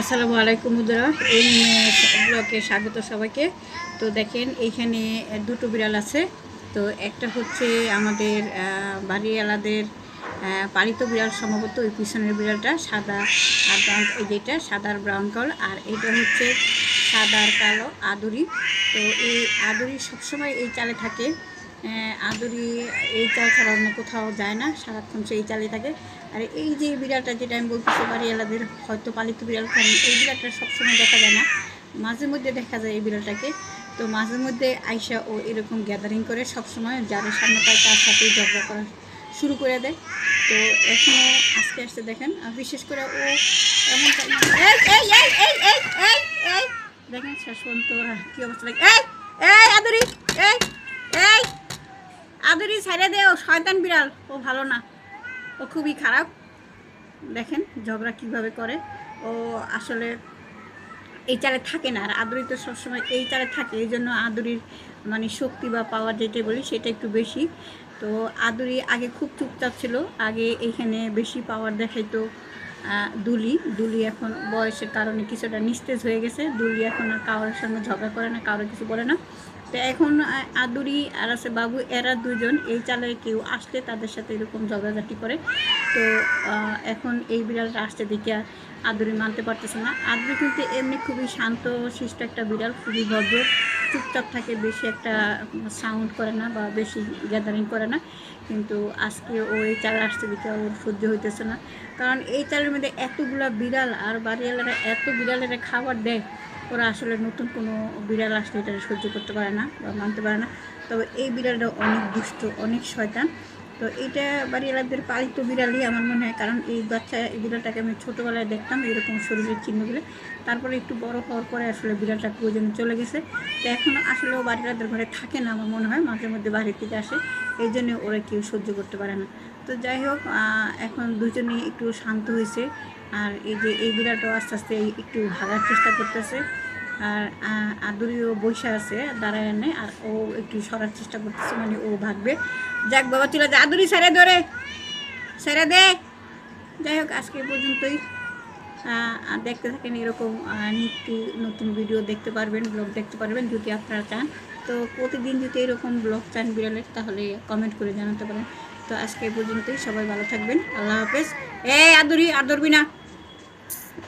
আসসালামু আলাইকুম উদরা এই ব্লকে স্বাগত সবাইকে। তো দেখেন, এইখানে দুটো বিড়াল আছে। তো একটা হচ্ছে আমাদের বাড়িওয়ালাদের পালিত বিড়াল, সম্ভবত ওই পিছনের বিড়ালটা, সাদা আর ব্রাউন, এই যেটা সাদা আর ব্রাউন কল আর এটা হচ্ছে সাদা আর কালো আদুরি। তো এই আদুরি সবসময় এই চালে থাকে। আদুরি এই চাল ছাড়া অন্য কোথাও যায় না, সারাক্ষণ সেই চালে থাকে। আর এই যে বিড়ালটা যেটা আমি বলতেছি এলাদের হয়তো পালিত বিড়াল কারণ এই বিড়ালটা সবসময় দেখা যায় না। মাঝে মধ্যে দেখা যায় এই বিড়ালটাকে। তো মাঝে মধ্যে আইসা ও এরকম গ্যাদারিং করে সবসময়, যারা সামনে পায় তার সাথেই ঝগড়া করা শুরু করে দেয়। তো এখনও আস্তে আস্তে দেখেন, আর বিশেষ করে ও এমন দেখেন শেষ পর্যন্ত কী অবস্থা? লাগে ছেড়ে দে, ও শয়তান বিড়াল। ও ভালো না। ও খুবই খারাপ। দেখেন ঝগড়া কীভাবে করে। ও আসলে এই চালে থাকে না, আর আদুরি তো সবসময় এই চালে থাকে। এই জন্য আদুরির মানে শক্তি বা পাওয়ার যেটা বলি সেটা একটু বেশি। তো আদুরি আগে খুব চুপচাপ ছিল। আগে এইখানে বেশি পাওয়ার দেখাইতো দুলি। দুলি এখন বয়সের কারণে কিছুটা নিস্তেজ হয়ে গেছে। দুলি এখন আর কারোর সঙ্গে ঝগড়া করে না, কারোর কিছু বলে না। তো এখন আদুরি আর আছে বাবু, এরা দুজন এই চালে কেউ আসলে তাদের সাথে এরকম ঝগড়াঝাটি করে। তো এখন এই বিড়ালটা আসতে দেখে আর আদুরি মানতে পারতেছে না। আদুরি কিন্তু এমনি খুবই শান্ত, শিষ্ট একটা বিড়াল, খুবই ভদ্র, চুপচাপ থাকে, বেশি একটা সাউন্ড করে না বা বেশি গ্যাদারিং করে না। কিন্তু আজকে ও এই চালে আসতে দেখে ওর সহ্য হইতেছে না। কারণ এই চালের মধ্যে এতগুলা বিড়াল আর বাড়িওয়ালারা এত বিড়ালেরা খাবার দেয় ওরা আসলে নতুন কোনো বিড়াল আসলে এটা সহ্য করতে পারে না বা মানতে পারে না। তবে এই বিড়ালটা অনেক দুষ্ট, অনেক শয়তান। তো এইটা বাড়িওয়ালাদের পালিত বিড়ালই আমার মনে হয়, কারণ এই বাচ্চা, এই বিড়ালটাকে আমি ছোটোবেলায় দেখতাম এরকম শরীরের চিহ্নগুলো। তারপরে একটু বড় হওয়ার পরে আসলে বিড়ালটা প্রয়োজনে চলে গেছে। তো এখন আসলে ও বাড়িওয়ালাদের ঘরে থাকে না আমার মনে হয়, মাঝে মধ্যে বাইরের থেকে আসে। এই জন্য ওরা কেউ সহ্য করতে পারে না। তো যাই হোক এখন দুজনেই একটু শান্ত হয়েছে। আর এই যে এই বিড়ালটাও আস্তে আস্তে একটু ভাগার চেষ্টা করতেছে। আর আদুরিও বসে আছে দাঁড়ায় এনে আর ও একটু সরার চেষ্টা করতেছে মানে ও ভাগবে। যাক বাবা, চলে যা। আদুরি, ছেড়ে ধরে ছেড়ে দে। যাই হোক, আজকে পর্যন্তই। দেখতে থাকেন এরকম নিত্য নতুন ভিডিও দেখতে পারবেন ব্লগ দেখতে পারবেন, যদি আপনারা চান। তো প্রতিদিন যদি এরকম ব্লগ চান বিড়ালের, তাহলে কমেন্ট করে জানাতে পারেন। তো আজকে পর্যন্তই। সবাই ভালো থাকবেন। আল্লাহ হাফেজ। এ আদুরি, আর ধরবি না।